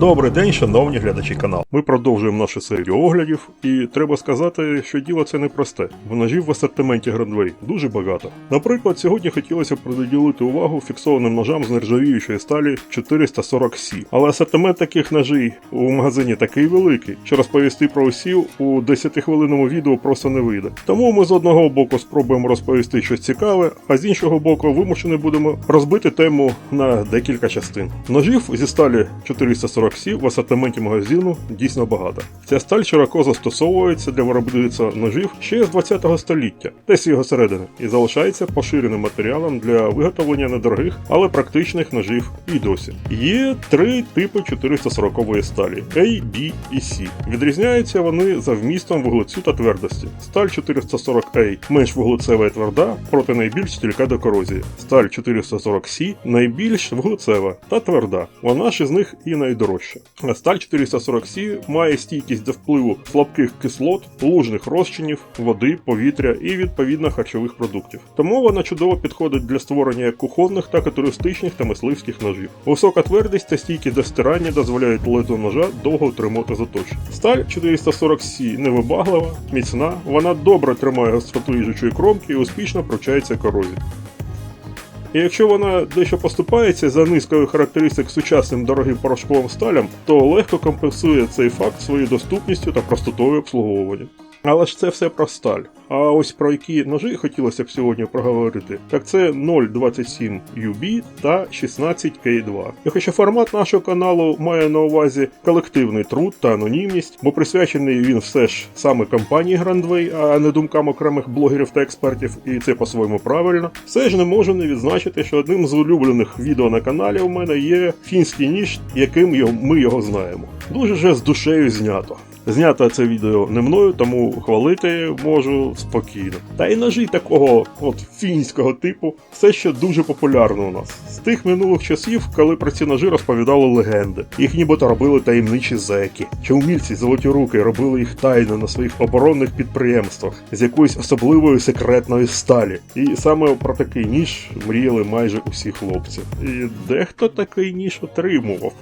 Добрий день, шановні глядачі каналу. Ми продовжуємо нашу серію оглядів, і треба сказати, що діло це непросте. В ножів в асортименті Грандвей дуже багато. Наприклад, сьогодні хотілося б приділити увагу фіксованим ножам з нержавіючої сталі 440C. Але асортимент таких ножей у магазині такий великий, що розповісти про усі у 10-хвилинному відео просто не вийде. Тому ми з одного боку спробуємо розповісти щось цікаве, а з іншого боку вимушені будемо розбити тему на декілька частин. Ножів зі сталі 440 c в асортименті магазину дійсно багато. Ця сталь широко застосовується для виробництва ножів ще з 20 століття, десь його середини, і залишається поширеним матеріалом для виготовлення недорогих, але практичних ножів і досі. Є три типи 440 сталі A, B і C. Відрізняються вони за вмістом вуглецю та твердості. Сталь 440A менш вуглецева і тверда, проте найбільш стілька до корозії. Сталь 440C найбільш вуглецева та тверда. Вона ж із них і найдорожча. А Сталь 440C має стійкість до впливу слабких кислот, лужних розчинів, води, повітря і відповідно харчових продуктів. Тому вона чудово підходить для створення як кухонних, так і туристичних та мисливських ножів. Висока твердість та стійкість до стирання дозволяють лезу ножа довго утримувати заточення. Сталь 440C невибаглива, міцна, вона добре тримає гостроту їжачої кромки і успішно провчається корозії. І якщо вона дещо поступається за низкою характеристик сучасним дорогим порошковим сталям, то легко компенсує цей факт своєю доступністю та простотою обслуговування. Але ж це все про сталь. А ось про які ножі хотілося б сьогодні проговорити, так це 0.27 UB та 16K2. І хоча формат нашого каналу має на увазі колективний труд та анонімність, бо присвячений він все ж саме компанії Grandway, а не думкам окремих блогерів та експертів, і це по-своєму правильно, все ж не можу не відзначити, що одним з улюблених відео на каналі у мене є фінський ніж, яким ми його знаємо. Дуже же з душею знято. Знято це відео не мною, тому хвалити можу спокійно. Та й ножі такого от фінського типу все ще дуже популярно у нас. З тих минулих часів, коли про ці ножі розповідали легенди. Їх нібито робили таємничі зеки. Чи умільці золоті руки робили їх тайно на своїх оборонних підприємствах з якоїсь особливої секретної сталі. І саме про такий ніж мріяли майже усі хлопці. І дехто такий ніж отримував.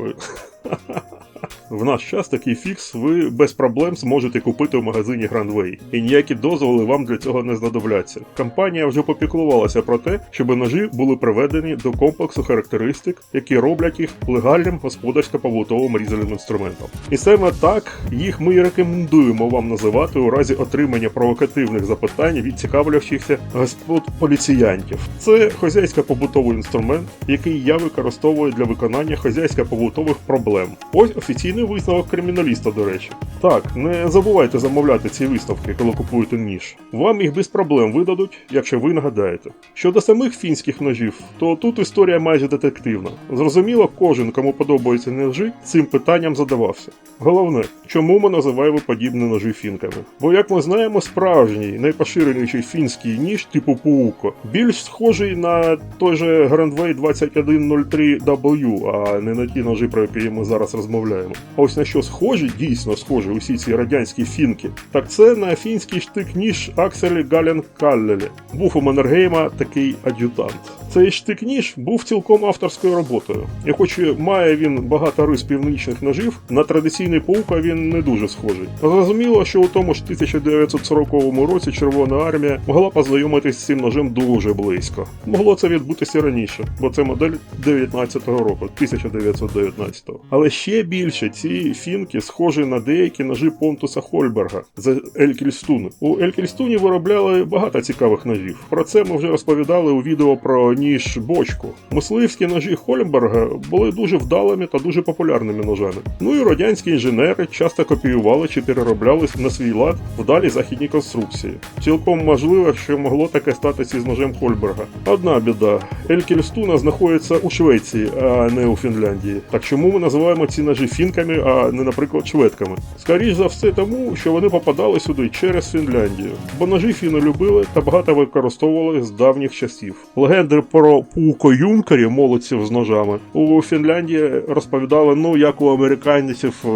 В наш час такий фікс ви без проблем зможете купити в магазині Grandway, і ніякі дозволи вам для цього не знадобляться. Компанія вже попіклувалася про те, щоб ножі були приведені до комплексу характеристик, які роблять їх легальним господарсько-побутовим різальним інструментом. І саме так їх ми і рекомендуємо вам називати у разі отримання провокативних запитань від цікавлящихся господ поліціянтів. Це хозяйсько-побутовий інструмент, який я використовую для виконання хозяйсько-побутових проблем. Ось офіційний висновок криміналіста, до речі. Так, не забувайте замовляти ці виставки, коли купуєте ніж. Вам їх без проблем видадуть, якщо ви нагадаєте. Щодо самих фінських ножів, то тут історія майже детективна. Зрозуміло, кожен, кому подобаються ножі, цим питанням задавався. Головне, чому ми називаємо подібні ножі фінками? Бо, як ми знаємо, справжній найпоширеніший фінський ніж типу Пууко більш схожий на той же Grandway 2103W, а не на ті ножі, про які ми зараз розмовляємо. А ось на що схожі, дійсно схожі усі ці радянські фінки, так це на фінський штик-ніж Акселі Гален Каллелі. Був у Маннергейма такий ад'ютант. Цей штик-ніж був цілком авторською роботою. І хоч має він багато рис північних ножів, на традиційний паука він не дуже схожий. Зрозуміло, що у тому ж 1940 році Червона армія могла познайомитись з цим ножем дуже близько. Могло це відбутися раніше, бо це модель 19-го року, 1919-го. Але ще більше ці фінки схожі на деякі ножі Понтуса Хольберга з Елькільстуну. У Елькільстуні виробляли багато цікавих ножів. Про це ми вже розповідали у відео про ніж бочку. Мисливські ножі Хольберга були дуже вдалими та дуже популярними ножами. Ну і радянські інженери часто копіювали чи переробляли на свій лад вдалі західні конструкції. Цілком можливо, що могло таке статися з ножем Хольберга. Одна біда: Елькільстуна знаходиться у Швеції, а не у Фінляндії. Так чому ми називаємо ці ножі фінками, а не, наприклад, шведками? Скоріш за все тому, що вони попадали сюди через Фінляндію, бо ножі фіни любили та багато використовували з давніх часів. Легенди про пуко юнкерів, молодців з ножами, у Фінляндії розповідали, ну як у американців е,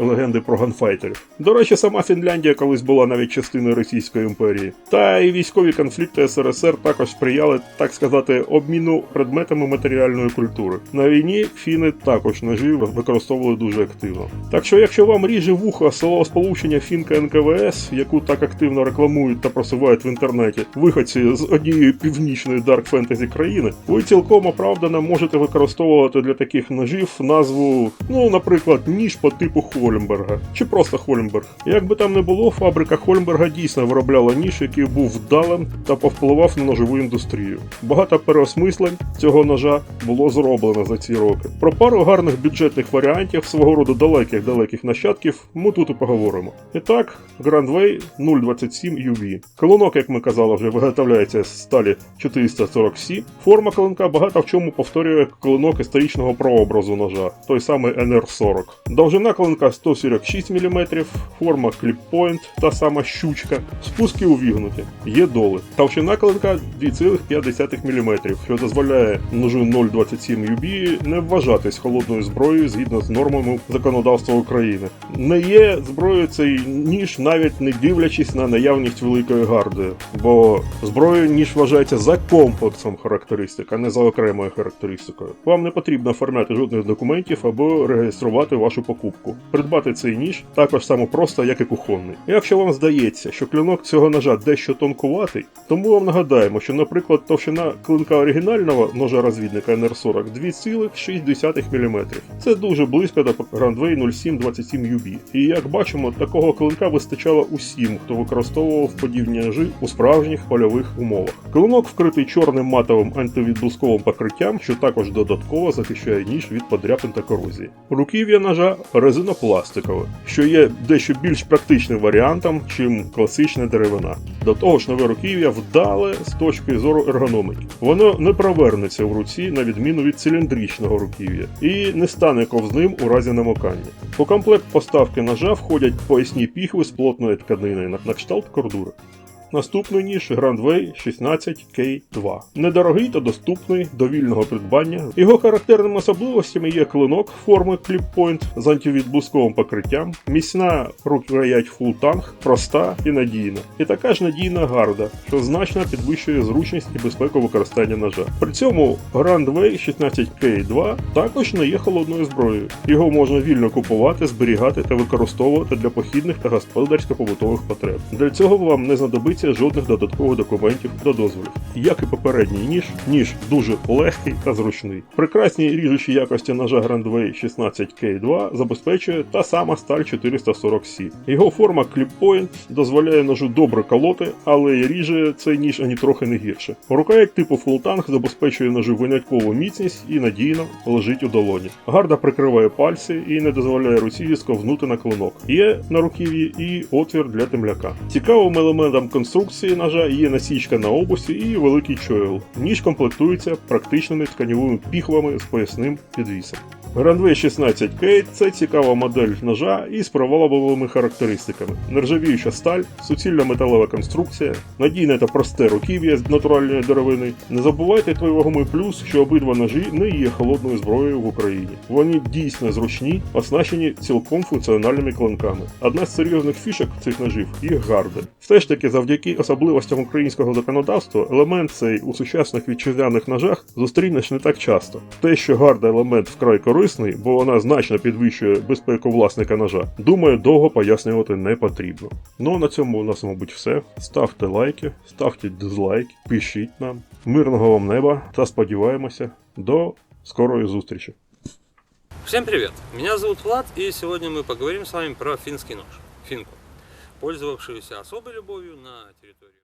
легенди про ганфайтерів. До речі, сама Фінляндія колись була навіть частиною Російської імперії. Та й військові конфлікти СРСР також сприяли, так сказати, обміну предметами матеріальної культури. На війні фіни також ножі використовували дуже активно. Так що, якщо вам ріже вухо словосполучення Фінка НКВС, яку так активно рекламують та просувають в інтернеті виходці з однієї північної дарк фентезі країни, ви цілком оправдано можете використовувати для таких ножів назву, ну, наприклад, ніж по типу Холмберга чи просто Холмберг. Як би там не було, фабрика Холмберга дійсно виробляла ніж, який був вдалим та повпливав на ножову індустрію. Багато переосмислень цього ножа було зроблено за ці роки. Про пару гарних бюджетних варіантів свого роду далеких далеких нащадків ми тут і поговоримо. І так, Grand Way 027 UV. Колонок, як ми казали, вже виготовляється з сталі 440C. Форма клинка багато в чому повторює клинок історичного прообразу ножа, той самий NR40. Довжина клинка 146 мм, форма кліппойнт, та сама щучка, спуски увігнуті, є доли. Товщина клинка 2,5 мм, що дозволяє ножу 0,27 UB не вважатись холодною зброєю згідно з нормами законодавства України. Не є зброєю цей ніж, навіть не дивлячись на наявність великої гарди, бо зброєю ніж вважається за комплексом характеристик, а не за окремою характеристикою. Вам не потрібно оформляти жодних документів або реєструвати вашу покупку. Придбати цей ніж також само просто, як і кухонний. Якщо вам здається, що клинок цього ножа дещо тонкуватий, то ми вам нагадаємо, що, наприклад, товщина клинка оригінального ножа розвідника NR40 2,6 мм. Це дуже близько до Grandway 0727 UB. І як бачимо, такого клинка вистачало усім, хто використовував подібні ножі у справжніх польових умовах. Клинок вкритий чорним матовим антивідблисковим покриттям, що також додатково захищає ніж від подряпин та корозії. Руків'я ножа резинопластикове, що є дещо більш практичним варіантом, чим класична деревина. До того ж, нове руків'я вдале з точки зору ергономіки. Воно не провернеться в руці на відміну від циліндричного руків'я і не стане ковзним у разі намокання. У комплект поставки ножа входять поясні піхви з плотної тканини на- кшталт кордури. Наступний ніж Grandway 16K2. Недорогий та доступний до вільного придбання. Його характерними особливостями є клинок форми кліппойнт з антивідблисковим покриттям, міцна рукоять фултанг, проста і надійна. І така ж надійна гарда, що значно підвищує зручність і безпеку використання ножа. При цьому Grandway 16K2 також не є холодною зброєю. Його можна вільно купувати, зберігати та використовувати для похідних та господарсько-побутових потреб. Для цього вам не знадобиться жодних додаткових документів та дозволів. Як і попередній ніж, ніж дуже легкий та зручний. Прекрасні ріжучі якості ножа Grandway 16K2 забезпечує та сама сталь 440C. Його форма кліппойнт дозволяє ножу добре колоти, але ріже цей ніж ані трохи не гірше. Рукоять типу фултанг забезпечує ножу виняткову міцність і надійно лежить у долоні. Гарда прикриває пальці і не дозволяє руці сковзнути на клинок. Є на руків'ї і отвір для темляка. Цікавим елементом конструкції ножа є насічка на обусі і великий чойл. Ніж комплектується практичними тканівими піхвами з поясним підвісом. Grandway 16K це цікава модель ножа із проваловими характеристиками. Нержавіюча сталь, суцільна металева конструкція, надійне та просте руків'я з натуральної деревини. Не забувайте той вагомий плюс, що обидва ножі не є холодною зброєю в Україні. Вони дійсно зручні, оснащені цілком функціональними клинками. Одна з серйозних фішок цих ножів їх гарда. Все ж таки, завдяки особливостям українського законодавства, елемент цей у сучасних вітчизняних ножах зустрінеш не так часто. Те, що гарда елемент вкрай корисний, бо вона значно підвищує безпеку власника ножа, думаю, довго пояснювати не потрібно. Ну а на цьому у нас, мабуть, все. Ставте лайки, ставте дизлайки, пишіть нам. Мирного вам неба та сподіваємося до скорої зустрічі. Всем привет! Меня зовут Влад, и сегодня мы поговорим с вами про финский нож, финку, пользовавшуюся особой любовью на территории